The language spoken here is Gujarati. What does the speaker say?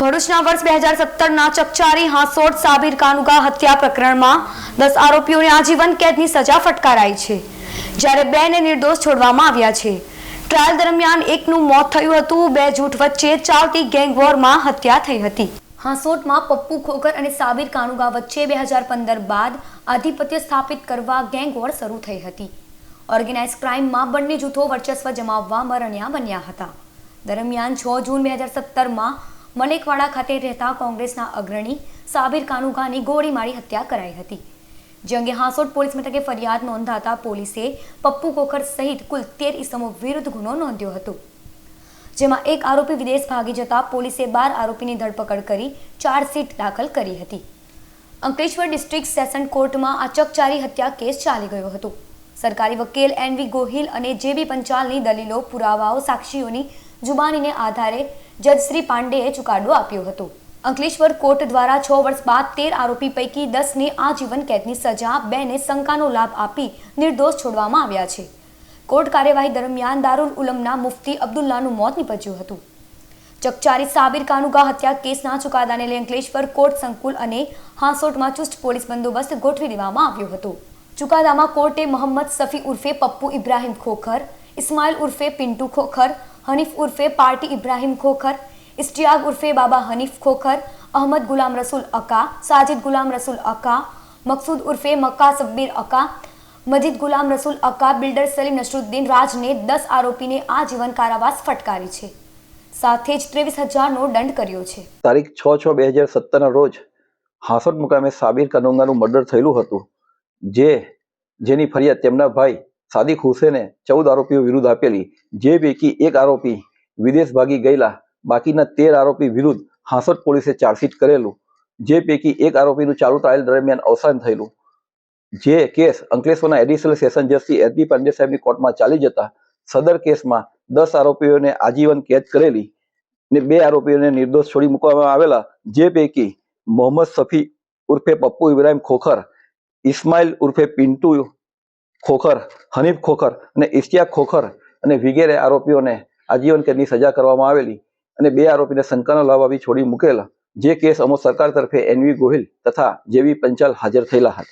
ભરૂચના વર્ષ બે હજાર સત્તરના ચકચારી હાંસોડ સાબિર કાનુગા હત્યા પ્રકરણમાં દસ આરોપીઓને આજીવન કેદની સજા ફટકારાઈ છે. જ્યારે બેને નિર્દોષ છોડવામાં આવ્યા છે. ટ્રાયલ દરમિયાન એકનું મોત થયું હતું. બે જૂથ વચ્ચે ચાલતી ગેંગવોરમાં હત્યા થઈ હતી. હાંસોટમાં પપ્પુ ખોખર અને સાબિર કાનુગા વચ્ચે બે હજાર પંદર બાદ આધિપત્ય સ્થાપિત કરવા ગેંગવોર શરૂ થઈ હતી. ઓર્ગેનાઇઝ ક્રાઇમમાં બંને જૂથો વર્ચસ્વ જમાવવા મરણ્યા બન્યા હતા. દરમિયાન છ જૂન બે હજાર સત્તરમાં મલેકવાડા ખાતે રહેતા કોંગ્રેસના અગ્રણી સાબિર કાનુગાની ગોળી મારી હત્યા કરાઈ હતી. જે અંગે હાંસોટ પોલીસ મથકે ફરિયાદ નોંધાતા પોલીસે પપ્પુ કોખર સહિત કુલ તેર ઇસમો વિરુદ્ધ ગુનો નોંધ્યો હતો. જેમાં એક આરોપી વિદેશ ભાગી જતા પોલીસે બાર આરોપીની ધરપકડ કરી ચાર્જશીટ દાખલ કરી હતી. અંકલેશ્વર ડિસ્ટ્રિક્ટ સેશન કોર્ટમાં આ ચકચારી હત્યા કેસ ચાલી ગયો હતો. સરકારી વકીલ એન વી ગોહિલ અને જે બી પંચાલની દલીલો પુરાવાઓ સાક્ષીઓની જુબાનીને આધારે જજ શ્રી પાંડેએ ચુકાદો આપ્યો હતો. અંકલેશ્વર કોર્ટ દ્વારા છ વર્ષ બાદ તેર આરોપી પૈકી દસને આજીવન કેદની સજા, બેને શંકાનો લાભ આપી નિર્દોષ છોડવામાં આવ્યા છે. કોર્ટ કાર્યવાહી દરમિયાન દારૂલ ઉલમના મુફતી અબ્દુલ્લાનું મોત નીપજ્યું હતું. ચકચારી સાબિર કાનુગા હત્યા કેસના ચુકાદાને લઈ અંકલેશ્વર કોર્ટ સંકુલ અને હાંસોટમાં ચુસ્ત પોલીસ બંદોબસ્ત ગોઠવી દેવામાં આવ્યો હતો. ચુકાદામાં કોર્ટે મોહમ્મદ સફી ઉર્ફે પપ્પુ ઇબ્રાહિમ ખોખર, ઇસ્માઇલ ઉર્ફે પિન્ટુ ખોખર હનીફ ઉર્ફે પાર્ટી ઇબ્રાહિમ ખોખર ઇસ્ટિયાગ ઉર્ફે બાબા હનીફ ખોખર, અહમદ ગુલામ રસૂલ અકા, સાજિદ ગુલામ રસૂલ અકા, મકસૂદ ઉર્ફે Mecca Sabbir aka, Majid Gulam Rasool aka, builder Salim Nasruddin રાજને દસ આરોપીને આજીવન કારાવાસ ફટકારી છે. સાથે જ ત્રેવીસ હજારનો દંડ કર્યો છે. તારીખ છ છ બે હજાર સત્તરના રોજ હાંસોટ મુકામે સાબિર કનુંગાનું મર્ડર થયેલું હતું, જે જેની ફરિયાદ તેમના ભાઈ સાદિક હુસેને ચૌદ આરોપીઓ વિરુદ્ધ આપેલી, જે પૈકી એક આરોપી વિદેશ ભાગી ગયેલા, બાકીના તેર આરોપી વિરુદ્ધ હાંસોટ પોલીસે ચાર્જશીટ કરેલું, જે પૈકી એક આરોપીનું ચાલુ ટ્રાયલ દરમિયાન અવસાન થયેલું. જે કેસ અંકલેશ્વરના additional session justice H Pandey સાહેબની કોર્ટમાં ચાલી જતા સદર કેસમાં દસ આરોપીઓને આજીવન કેદ કરેલી ને બે આરોપીઓને નિર્દોષ છોડી મૂકવામાં આવેલા, જે પૈકી મોહમ્મદ સફી ઉર્ફે પપ્પુ ઇબ્રાહીમ ખોખર, ઇસ્માઇલ ઉર્ફે પિન્ટુ ખોખર, હનીફ ખોખર અને ઇશ્તિયાક ખોખર અને વિગેરે આરોપીઓને આજીવન કેદની સજા કરવામાં આવેલી અને બે આરોપીને શંકાનો લાભ આપી છોડી મૂકેલા જે કેસ અમો સરકાર તરફે એનવી ગોહિલ તથા જેવી પંચાલ હાજર થયેલા હતા.